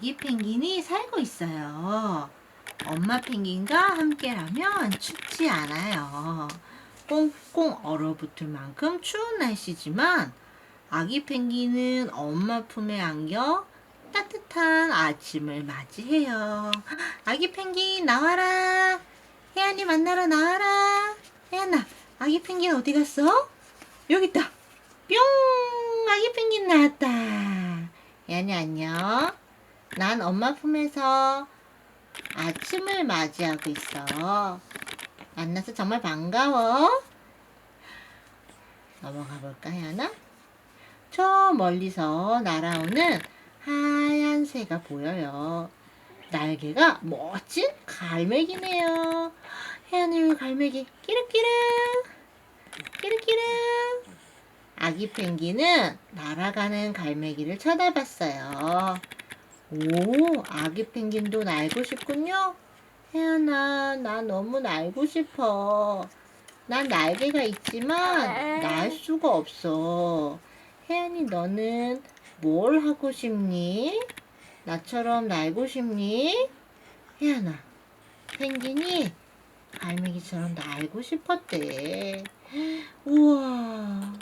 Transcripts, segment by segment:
이 펭귄이 살고 있어요. 엄마 펭귄과 함께라면 춥지 않아요. 꽁꽁 얼어붙을 만큼 추운 날씨지만 아기 펭귄은 엄마 품에 안겨 따뜻한 아침을 맞이해요. 아기 펭귄 나와라. 혜안이 만나러 나와라. 혜안아, 아기 펭귄 어디 갔어? 여기 있다. 뿅! 아기 펭귄 나왔다. 혜안이 안녕. 난 엄마 품에서 아침을 맞이하고 있어. 만나서 정말 반가워. 넘어가 볼까, 혜안아? 저 멀리서 날아오는 하얀 새가 보여요. 날개가 멋진 갈매기네요. 혜안이 갈매기 끼르끼르 끼르끼르 아기 펭귄은 날아가는 갈매기를 쳐다봤어요. 오, 아기 펭귄도 날고 싶군요. 혜안아, 나 너무 날고 싶어. 난 날개가 있지만 날 수가 없어. 혜안이 너는 뭘 하고 싶니? 나처럼 날고 싶니? 혜안아, 펭귄이 갈매기처럼 날고 싶었대. 우와,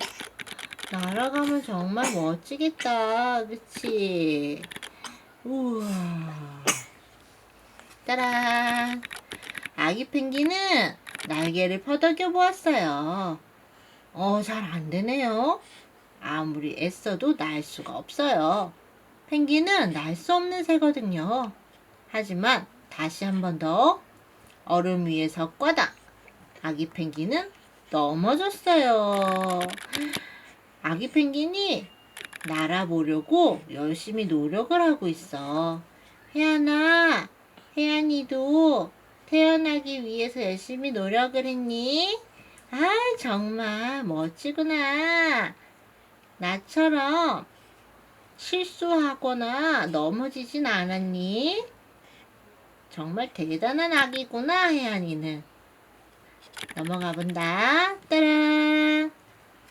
날아가면 정말 멋지겠다. 그치? 우와. 따란. 아기 펭귄은 날개를 퍼덕여 보았어요. 어, 잘 안 되네요. 아무리 애써도 날 수가 없어요. 펭귄은 날 수 없는 새거든요. 하지만 다시 한 번 더 얼음 위에서 꽈당. 아기 펭귄은 넘어졌어요. 아기 펭귄이 날아보려고 열심히 노력을 하고 있어. 혜안아, 혜안이도 태어나기 위해서 열심히 노력을 했니? 아, 정말 멋지구나. 나처럼 실수하거나 넘어지진 않았니? 정말 대단한 아기구나, 혜안이는. 넘어가 본다. 따란.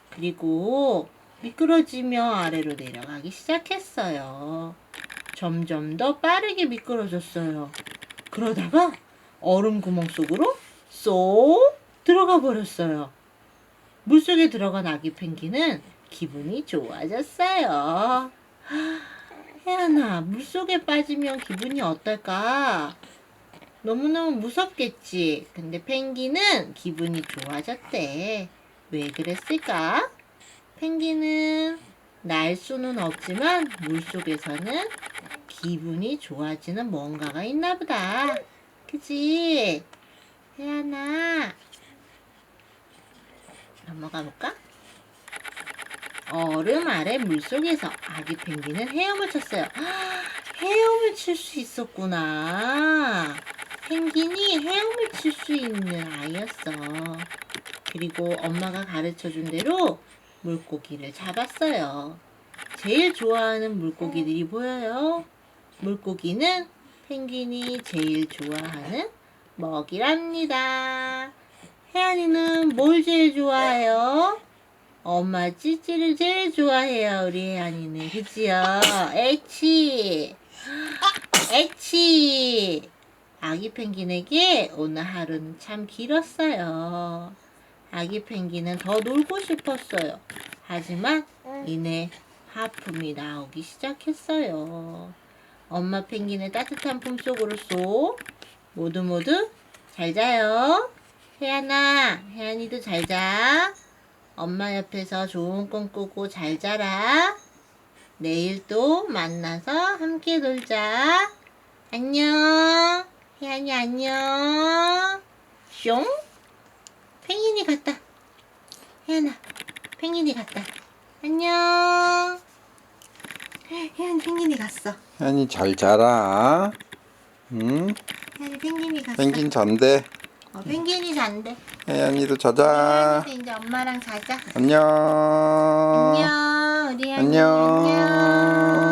그리고 미끄러지며 아래로 내려가기 시작했어요. 점점 더 빠르게 미끄러졌어요. 그러다가 얼음 구멍 속으로 쏙 들어가 버렸어요. 물속에 들어간 아기 펭귄은 기분이 좋아졌어요. 혜안아, 물속에 빠지면 기분이 어떨까? 너무너무 무섭겠지. 근데 펭귄은 기분이 좋아졌대. 왜 그랬을까? 펭귄은 날 수는 없지만 물속에서는 기분이 좋아지는 뭔가가 있나 보다. 그지? 혜안아. 넘어가 볼까? 얼음 아래 물속에서 아기 펭귄은 헤엄을 쳤어요. 헤엄을 칠 수 있었구나. 펭귄이 헤엄을 칠 수 있는 아이였어. 그리고 엄마가 가르쳐 준 대로 물고기를 잡았어요. 제일 좋아하는 물고기들이 보여요. 물고기는 펭귄이 제일 좋아하는 먹이랍니다. 혜안이는 뭘 제일 좋아해요? 엄마 찌찌를 제일 좋아해요, 우리 혜안이는. 그지요? 에치! 에치! 아기 펭귄에게 오늘 하루는 참 길었어요. 아기 펭귄은 더 놀고 싶었어요. 하지만 이내 하품이 나오기 시작했어요. 엄마 펭귄의 따뜻한 품속으로 쏙 모두 모두 잘 자요. 혜안아, 혜안이도 잘 자. 엄마 옆에서 좋은 꿈 꾸고 잘 자라. 내일 또 만나서 함께 놀자. 안녕. 혜안이 안녕. 숑. 펭귄이 갔다. 혜안아, 펭귄이 갔다. 안녕. 혜안 펭귄이 갔어. 혜안이 잘 자라. 응? 혜안이 펭귄이 갔어. 펭귄 잔대. 어, 펭귄이 잔대. 혜안이도 자자. 혜안이도 이제 엄마랑 자자. 안녕. 안녕. 우리 안녕. 안녕.